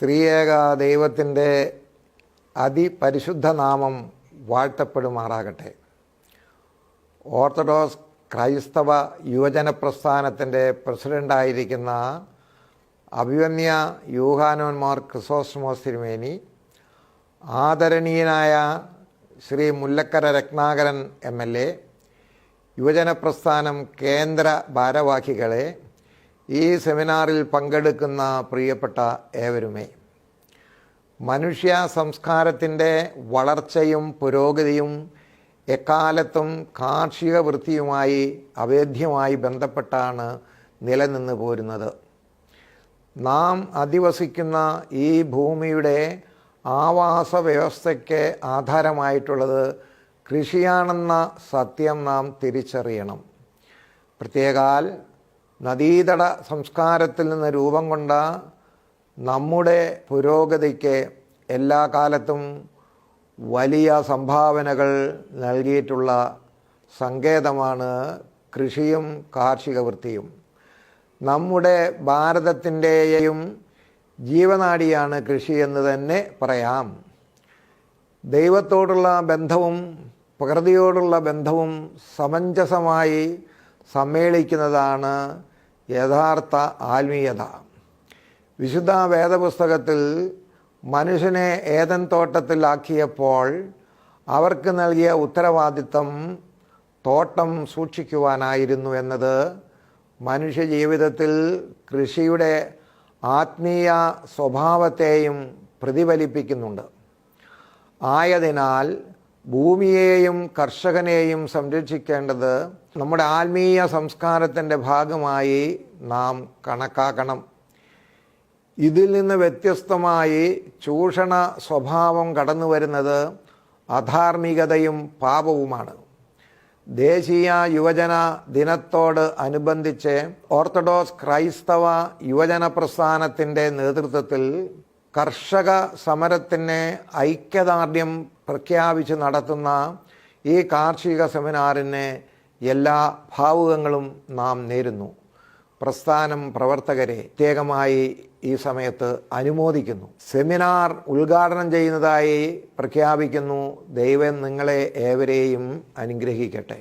ത്രിയേക ദൈവത്തിന്റെ അതിപരിശുദ്ധ നാമം വാഴ്ത്തപ്പെടുമാറാകട്ടെ. ഓർത്തഡോക്സ് ക്രൈസ്തവ യുവജന പ്രസ്ഥാനത്തിന്റെ പ്രസിഡന്റായിരിക്കുന്ന അഭിവന്യ യൂഹാനോന്മാർ ക്രിസോസ്റ്റമോസ് തിരുമേനി ആദരണീയനായ Shri Mullakkara Ratnakaran M L A യുവജന പ്രസ്ഥാനം കേന്ദ്ര ഭാരവാഹികളെ ഈ സെമിനാറിൽ പങ്കെടുക്കുന്ന പ്രിയപ്പെട്ട ഏവരുമേ മനുഷ്യ സംസ്കാരത്തിന്റെ വളർച്ചയും പുരോഗതിയും എക്കാലത്തും കാർഷിക വൃത്തിയുമായി അവേദ്യമായി ബന്ധപ്പെട്ടാണ് നിലനിന്ന് പോരുന്നത്. നാം അധിവസിക്കുന്ന ഈ ഭൂമിയുടെ ആവാസ വ്യവസ്ഥയ്ക്ക് ആധാരമായിട്ടുള്ളത് കൃഷിയാണെന്ന സത്യം നാം തിരിച്ചറിയണം. പ്രത്യേകാൽ നദീതട സംസ്കാരത്തിൽ നിന്ന് രൂപം കൊണ്ട നമ്മുടെ പുരോഗതിക്ക് എല്ലാ കാലത്തും വലിയ സംഭാവനകൾ നൽകിയിട്ടുള്ള സങ്കേതമാണ് കൃഷിയും കാർഷിക വൃത്തിയും നമ്മുടെ ഭാരതത്തിന്റെയും ജീവനാടിയാണ് കൃഷി എന്ന് തന്നെ പറയാം. ദൈവത്തോടുള്ള ബന്ധവും പ്രകൃതിയോടുള്ള ബന്ധവും സമഞ്ജസമായി സമ്മേളിക്കുന്നതാണ് യഥാർത്ഥ ആത്മീയത. വിശുദ്ധ വേദപുസ്തകത്തിൽ മനുഷ്യനെ ഏതൻ തോട്ടത്തിലാക്കിയപ്പോൾ അവർക്ക് നൽകിയ ഉത്തരവാദിത്തം തോട്ടം സൂക്ഷിക്കുവാനായിരുന്നു എന്നത്. മനുഷ്യ ജീവിതത്തിൽ കൃഷിയുടെ ആത്മീയ സ്വഭാവത്തെയും പ്രതിഫലിപ്പിക്കുന്നുണ്ട്. ആയതിനാൽ ഭൂമിയെയും കർഷകനെയും സംരക്ഷിക്കേണ്ടത് നമ്മുടെ ആത്മീയ സംസ്കാരത്തിന്റെ ഭാഗമായി നാം കണക്കാക്കണം. ഇതിൽ നിന്ന് വ്യത്യസ്തമായി ചൂഷണ സ്വഭാവം കടന്നു വരുന്നത് അധാർമികതയും പാപവുമാണ്. ദേശീയ യുവജന ദിനത്തോട് അനുബന്ധിച്ച് ഓർത്തഡോക്സ് ക്രൈസ്തവ യുവജന പ്രസ്ഥാനത്തിന്റെ നേതൃത്വത്തിൽ കർഷക സമരത്തിന് ഐക്യദാർഢ്യം പ്രഖ്യാപിച്ച് നടത്തുന്ന ഈ കാർഷിക സെമിനാറിന് എല്ലാ ഭാവുകങ്ങളും നാം നേരുന്നു. പ്രസ്ഥാനം പ്രവർത്തകരെ പ്രത്യേകമായി ഈ സമയത്ത് അനുമോദിക്കുന്നു. സെമിനാർ ഉദ്ഘാടനം ചെയ്യുന്നതായി പ്രഖ്യാപിക്കുന്നു. ദൈവം നിങ്ങളെ ഏവരെയും അനുഗ്രഹിക്കട്ടെ.